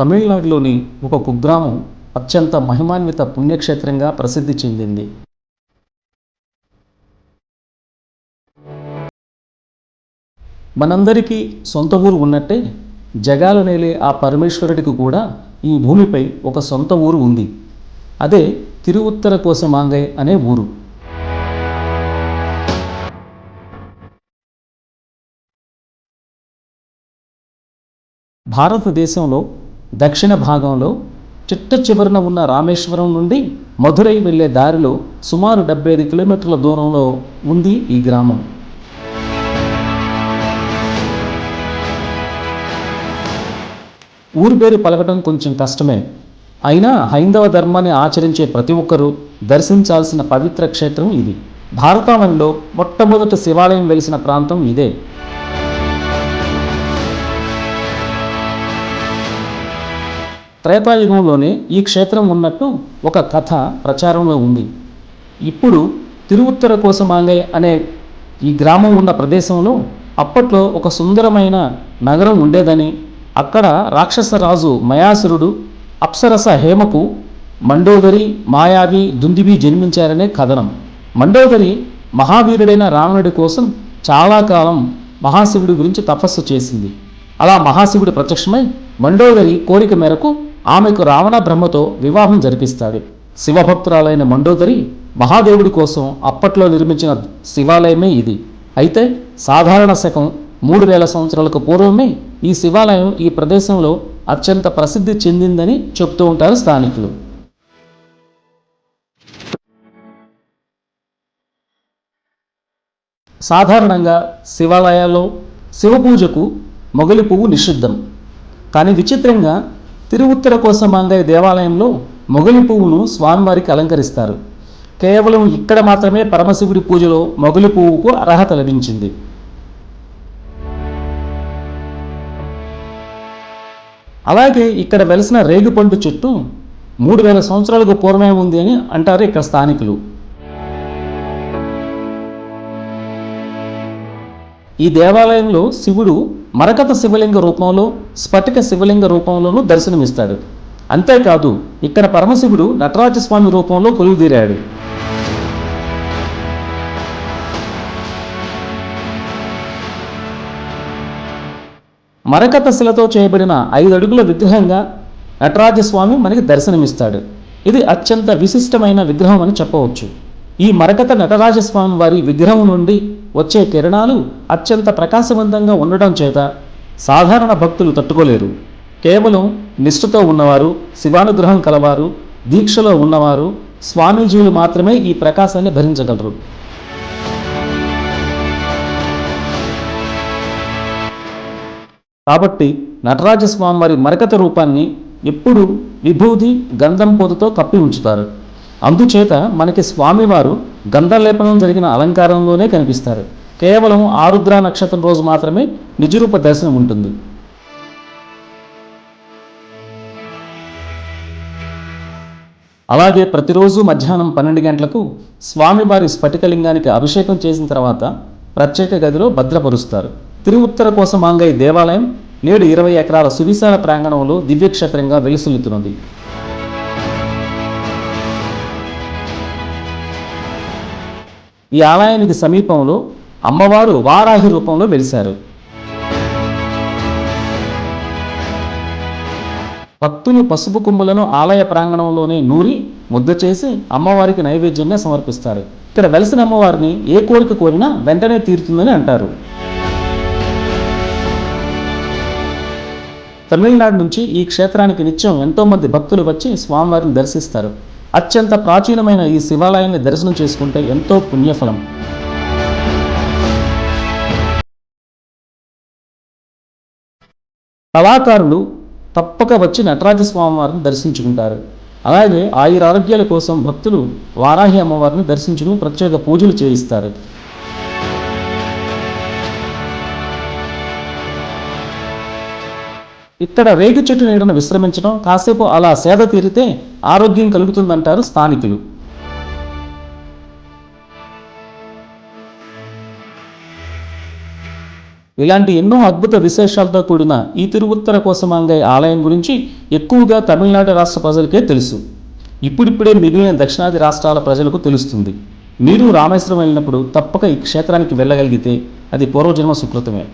తమిళనాడులోని ఒక కుగ్రామం అత్యంత మహిమాన్విత పుణ్యక్షేత్రంగా ప్రసిద్ధి చెందింది. మనందరికీ సొంత ఊరు ఉన్నట్టే జగాలు నేలే ఆ పరమేశ్వరుడికి కూడా ఈ భూమిపై ఒక సొంత ఊరు ఉంది. అదే తిరువుత్తర కోసమాంగై అనే ఊరు. భారతదేశంలో దక్షిణ భాగంలో చిట్ట చివరన ఉన్న రామేశ్వరం నుండి మధురై వెళ్ళే దారిలో సుమారు డెబ్బై ఐదు కిలోమీటర్ల దూరంలో ఉంది ఈ గ్రామం. ఊరి పేరు పలకటం కొంచెం కష్టమే. అయినా హైందవ ధర్మాన్ని ఆచరించే ప్రతి ఒక్కరూ దర్శించాల్సిన పవిత్ర క్షేత్రం ఇది. భారతావనిలో మొట్టమొదటి శివాలయం వెలిసిన ప్రాంతం ఇదే. త్రేతాయుగంలోనే ఈ క్షేత్రం ఉన్నట్టు ఒక కథ ప్రచారంలో ఉంది. ఇప్పుడు తిరువుత్తర కోసమాంగై అనే ఈ గ్రామం ఉన్న ప్రదేశంలో అప్పట్లో ఒక సుందరమైన నగరం ఉండేదని అక్కడ రాక్షస రాజు మయాసురుడు అప్సరస హేమకు మండోదరి మాయావి దుందివి జన్మించారనే కథనం. మండోదరి మహావీరుడైన రావణుడి కోసం చాలా కాలం మహాశివుడి గురించి తపస్సు చేసింది. అలా మహాశివుడు ప్రత్యక్షమై మండోదరి కోరిక మేరకు ఆమెకు రావణ బ్రహ్మతో వివాహం జరిపిస్తాడు. శివభక్తురాలైన మండోదరి మహాదేవుడి కోసం అప్పట్లో నిర్మించిన శివాలయమే ఇది. అయితే సాధారణ శకం మూడు వేల సంవత్సరాలకు పూర్వమే ఈ శివాలయం ఈ ప్రదేశంలో అత్యంత ప్రసిద్ధి చెందిందని చెప్తూ ఉంటారు స్థానికులు. సాధారణంగా శివాలయాల్లో శివ పూజకు మొగలి పువ్వు నిషిద్ధం. కానీ విచిత్రంగా తిరువుత్తర కోసమాంగయ్య దేవాలయంలో మొగలి పువ్వును స్వామివారికి అలంకరిస్తారు. కేవలం ఇక్కడ మాత్రమే పరమశివుడి పూజలో మొగలి పువ్వుకు అర్హత లభించింది. అలాగే ఇక్కడ వెలిసిన రేగుపండు చెట్టు మూడు వేల సంవత్సరాలకు పూర్వమే ఉంది అని అంటారు ఇక్కడ స్థానికులు. ఈ దేవాలయంలో శివుడు మరకత శివలింగ రూపంలో స్ఫటిక శివలింగ రూపంలోనూ దర్శనమిస్తాడు. అంతేకాదు ఇక్కడ పరమశివుడు నటరాజస్వామి రూపంలో కొలువుదీరాడు. మరకత శిలతో చేయబడిన ఐదు అడుగుల విగ్రహంగా నటరాజస్వామి మనకి దర్శనమిస్తాడు. ఇది అత్యంత విశిష్టమైన విగ్రహం అని చెప్పవచ్చు. ఈ మరకత నటరాజస్వామి వారి విగ్రహం నుండి వచ్చే కిరణాలు అత్యంత ప్రకాశవంతంగా ఉండడం చేత సాధారణ భక్తులు తట్టుకోలేరు. కేవలం నిష్ఠతో ఉన్నవారు శివానుగ్రహం కలవారు దీక్షలో ఉన్నవారు స్వామీజీలు మాత్రమే ఈ ప్రకాశాన్ని భరించగలరు కాబట్టి నటరాజస్వామి వారి మరకత రూపాన్ని ఎప్పుడు విభూతి గంధం పొదుతో కప్పి ఉంచుతారు. అందుచేత మనకి స్వామివారు గంధలేపనం జరిగిన అలంకారంలోనే కనిపిస్తారు. కేవలం ఆరుద్ర నక్షత్రం రోజు మాత్రమే నిజరూప దర్శనం ఉంటుంది. అలాగే ప్రతిరోజు మధ్యాహ్నం పన్నెండు గంటలకు స్వామివారి స్ఫటికలింగానికి అభిషేకం చేసిన తర్వాత ప్రత్యేక గదిలో భద్రపరుస్తారు. తిరువుత్తర కోసమాంగై దేవాలయం నేడు ఇరవై ఎకరాల సువిశాల ప్రాంగణంలో దివ్యక్షేత్రంగా వెలుసులుతున్నది. ఈ ఆలయానికి సమీపంలో అమ్మవారు వారాహి రూపంలో వెలిశారు. భక్తులు పసుపు కుంభులను ఆలయ ప్రాంగణంలోనే నూరి ముద్ద చేసి అమ్మవారికి నైవేద్యంగా సమర్పిస్తారు. ఇక్కడ వెలసిన అమ్మవారిని ఏ కోరిక కోరినా వెంటనే తీరుతుందని అంటారు. తమిళనాడు నుంచి ఈ క్షేత్రానికి నిత్యం ఎంతోమంది భక్తులు వచ్చి స్వామివారిని దర్శిస్తారు. అత్యంత ప్రాచీనమైన ఈ శివాలయాన్ని దర్శనం చేసుకుంటే ఎంతో పుణ్యఫలం. కళాకారులు తప్పక వచ్చి నటరాజ స్వామివారిని దర్శించుకుంటారు. అలాగే ఆయుర ఆరోగ్యాల కోసం భక్తులు వారాహి అమ్మవారిని దర్శించుకుని ప్రత్యేక పూజలు చేయిస్తారు. ఇక్కడ రేగు చెట్టు నీడను విశ్రమించడం కాసేపు అలా సేద తీరితే ఆరోగ్యం కలుగుతుందంటారు స్థానికులు. ఇలాంటి ఎన్నో అద్భుత విశేషాలతో కూడిన ఈ తిరువుత్తర కోసమాంగయ్య ఆలయం గురించి ఎక్కువగా తమిళనాడు రాష్ట్ర ప్రజలకే తెలుసు. ఇప్పుడిప్పుడే మిగిలిన దక్షిణాది రాష్ట్రాల ప్రజలకు తెలుస్తుంది. మీరు రామేశ్వరం వెళ్ళినప్పుడు తప్పక ఈ క్షేత్రానికి వెళ్ళగలిగితే అది పూర్వజన్మ సుకృతమే.